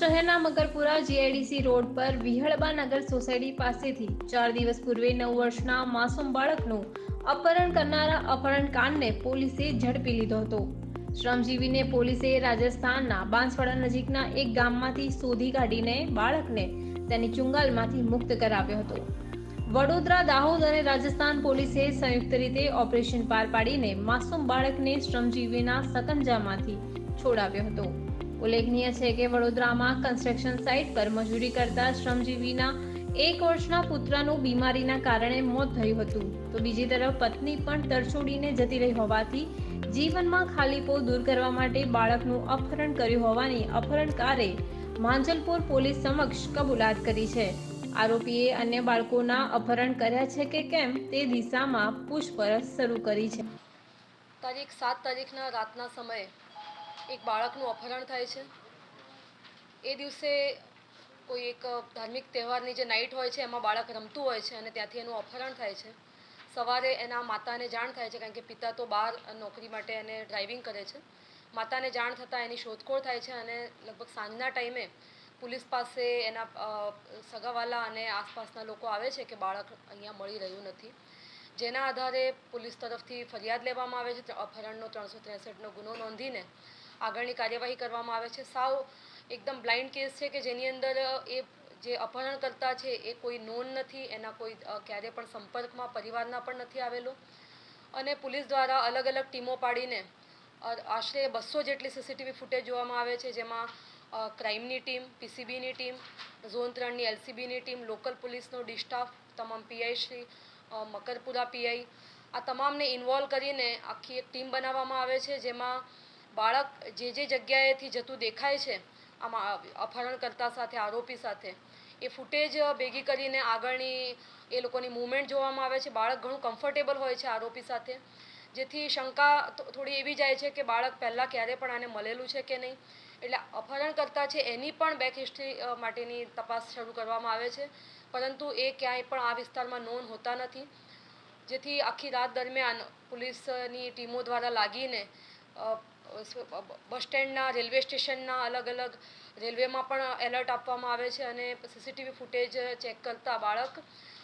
શહેરના Makarpura GIDC road પર વિહળબા નગર society પાસેથી ચાર દિવસ પૂર્વે નવ વર્ષના માસૂમ બાળકનું અપહરણ કરનારા અપહરણકાંડને પોલીસે ઝડપી લીધો હતો. શ્રમજીવીને પોલીસે રાજસ્થાનના બાંસવાડા નજીકના એક ગામમાંથી શોધી કાઢીને બાળકને તેની ચુંગાલમાંથી મુક્ત કરાવ્યો હતો. વડોદરા, દાહોદ અને રાજસ્થાન પોલીસે સંયુક્ત રીતે ઓપરેશન પાર પાડીને માસૂમ બાળકને શ્રમજીવીના સકંજામાંથી છોડાવ્યો હતો. ઉલ્લેખનીય છે કે વડોદરામાં કન્સ્ટ્રક્શન સાઇટ પર મજૂરી કરતા શ્રમજીવીના એક વર્ષના પુત્રનું બીમારીના કારણે મોત થયું હતું. તો બીજી તરફ પત્ની પણ તરછોડીને જતી રહી હોવાથી જીવનમાં ખાલીપો દૂર કરવા માટે બાળકનું અપહરણ કર્યું હોવાની અપહરણકારે માંજલપુર પોલીસ સમક્ષ કબૂલાત કરી છે. આરોપીએ અન્ય બાળકોના અપહરણ કર્યા છે કે કેમ તે દિશામાં પૂછપરછ શરૂ કરી છે. તારીખ સાત તારીખના રાતના સમયે એક બાળકનું અપહરણ થાય છે. એ દિવસે કોઈ એક ધાર્મિક તહેવારની જે નાઇટ હોય છે, એમાં બાળક રમતું હોય છે અને ત્યાંથી એનું અપહરણ થાય છે. સવારે એના માતાને જાણ થાય છે, કારણ કે પિતા તો બહાર નોકરી માટે એને ડ્રાઇવિંગ કરે છે. માતાને જાણ થતાં એની શોધખોળ થાય છે અને લગભગ સાંજના ટાઈમે પોલીસ પાસે એના સગાવાલા અને આસપાસના લોકો આવે છે કે બાળક અહીંયા મળી રહ્યું નથી. જેના આધારે પોલીસ તરફથી ફરિયાદ લેવામાં આવે છે, અપહરણનો ત્રણસો ત્રેસઠનો ગુનો નોંધીને આગળની કાર્યવાહી કરવામાં આવે છે. સાવ એકદમ બ્લાઇન્ડ કેસ છે કે જેની અંદર એ જે અપહરણકર્તા છે, એ કોઈ નોન નથી, એના કોઈ ક્યારે પણ સંપર્કમાં, પરિવારના પણ નથી આવેલો. અને પોલીસ દ્વારા અલગ અલગ ટીમો પાડીને આશરે બસો જેટલી સીસીટીવી ફૂટેજ જોવામાં આવે છે, જેમાં ક્રાઇમની ટીમ પીસીબીની ટીમ, ઝોન ત્રણની એલસીબીની ટીમ લોકલ પોલીસનો ડિસ્ટાફ તમામ પીઆઈ શ્રી મકરપુરા પીઆઈ આ તમામને ઇન્વોલ્વ કરીને આખી એક ટીમ બનાવવામાં આવે છે, જેમાં બાળક જે જે જગ્યાએથી જતું દેખાય છે, આમાં અપહરણકર્તા સાથે, આરોપી સાથે, એ ફૂટેજ ભેગી કરીને આગળની એ લોકોની મૂવમેન્ટ જોવામાં આવે છે. બાળક ઘણું કમ્ફર્ટેબલ હોય છે આરોપી સાથે. જેથી શંકા થોડી એવી જાય છે કે બાળક પહેલાં ક્યારે પણ આને મળેલું છે કે નહીં. એટલે અપહરણકર્તા છે એની પણ બેક હિસ્ટ્રી માટેની તપાસ શરૂ કરવામાં આવે છે. પરંતુ એ ક્યાંય પણ આ વિસ્તારમાં નોંધ હોતા નથી. જેથી આખી રાત દરમિયાન પોલીસની ટીમો દ્વારા લાગીને બસ સ્ટેન્ડના, રેલવે સ્ટેશનના અલગ અલગ રેલવેમાં પણ એલર્ટ આપવામાં આવે છે અને સીસીટીવી ફૂટેજ ચેક કરતા બાળક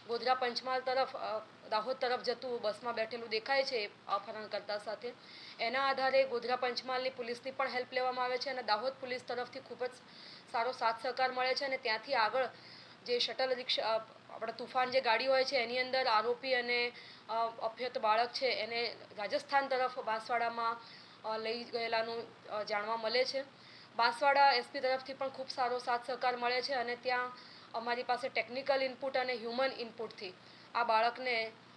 ગોધરા પંચમહાલ તરફ દાહોદ તરફ જતું બસમાં બેઠેલું દેખાય છે અપહરણકર્તા સાથે. એના આધારે ગોધરા પંચમહાલની પોલીસની પણ હેલ્પ લેવામાં આવે છે અને દાહોદ પોલીસ તરફથી ખૂબ જ સારો સાથ સહકાર મળે છે અને ત્યાંથી આગળ જે શટલ રિક્ષા આપણા તુફાન જે ગાડી હોય છે એની અંદર આરોપી અને અભ્યત બાળક છે એને રાજસ્થાન તરફ બાંસવાડામાં લઈ ગયેલાનું જાણવા મળે છે. બાંસવાડા એસપી તરફથી પણ ખૂબ સારો સાથ સહકાર મળે છે અને ત્યાં અમારી પાસે ટેકનિકલ ઇનપુટ અને હ્યુમન ઇનપુટથી આ બાળકને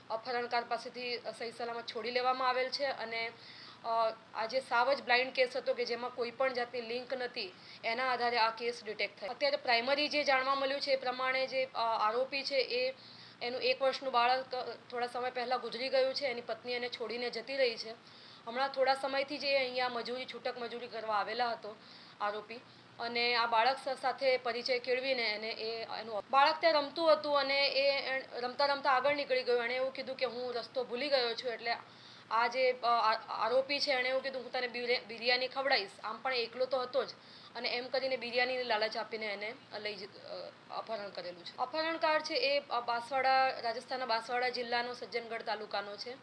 અપહરણકાર પાસેથી સહી સલામત છોડી લેવામાં આવેલ છે અને આજે સાવ જ બ્લાઇન્ડ કેસ હતો કે જેમાં કોઈ પણ જાતની લિંક નથી, એના આધારે આ કેસ ડિટેક્ટ થયો. અત્યારે પ્રાઇમરી જે જાણવા મળ્યું છે એ પ્રમાણે જે આરોપી છે એ, એનું એક વર્ષનું બાળક થોડા સમય પહેલાં ગુજરી ગયું છે, એની પત્ની એને છોડીને જતી રહી છે. હમણાં થોડા સમયથી જે અહીંયા મજૂરી, છૂટક મજૂરી કરવા આવેલા હતો આરોપી અને આ બાળક સાથે પરિચય કેળવીને એને એ એનું બાળક ત્યાં રમતું હતું અને એ રમતા રમતા આગળ નીકળી ગયું. એણે એવું કીધું કે હું રસ્તો ભૂલી ગયો છું એટલે આ જે આરોપી છે એણે એવું કીધું, હું તને બિરયા- બિરયાની ખવડાવીશ. આમ પણ એકલો તો હતો જ. અને એમ કરીને બિરયાનીની લાલચ આપીને એને લઈ અપહરણ કરેલું છે. અપહરણકાર છે એ બાંસવાડા રાજસ્થાનના બાંસવાડા જિલ્લાનો સજ્જનગઢ તાલુકાનો છે.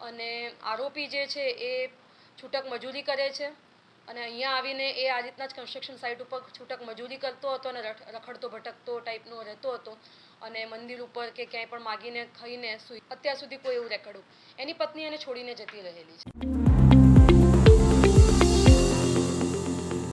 અને આરોપી જે છે એ છૂટક મજૂરી કરે છે. અને અહીંયા આવીને એ આ રીતના જ કન્સ્ટ્રક્શન સાઇટ ઉપર છૂટક મજૂરી કરતો હતો અને રખડતો, ભટકતો ટાઈપનો રહેતો હતો. અને મંદિર ઉપર કે ક્યાંય પણ માગીને ખાઈને અત્યાર સુધી કોઈ એવું રેકર્ડ એની પત્ની એને છોડીને જતી રહેલી છે.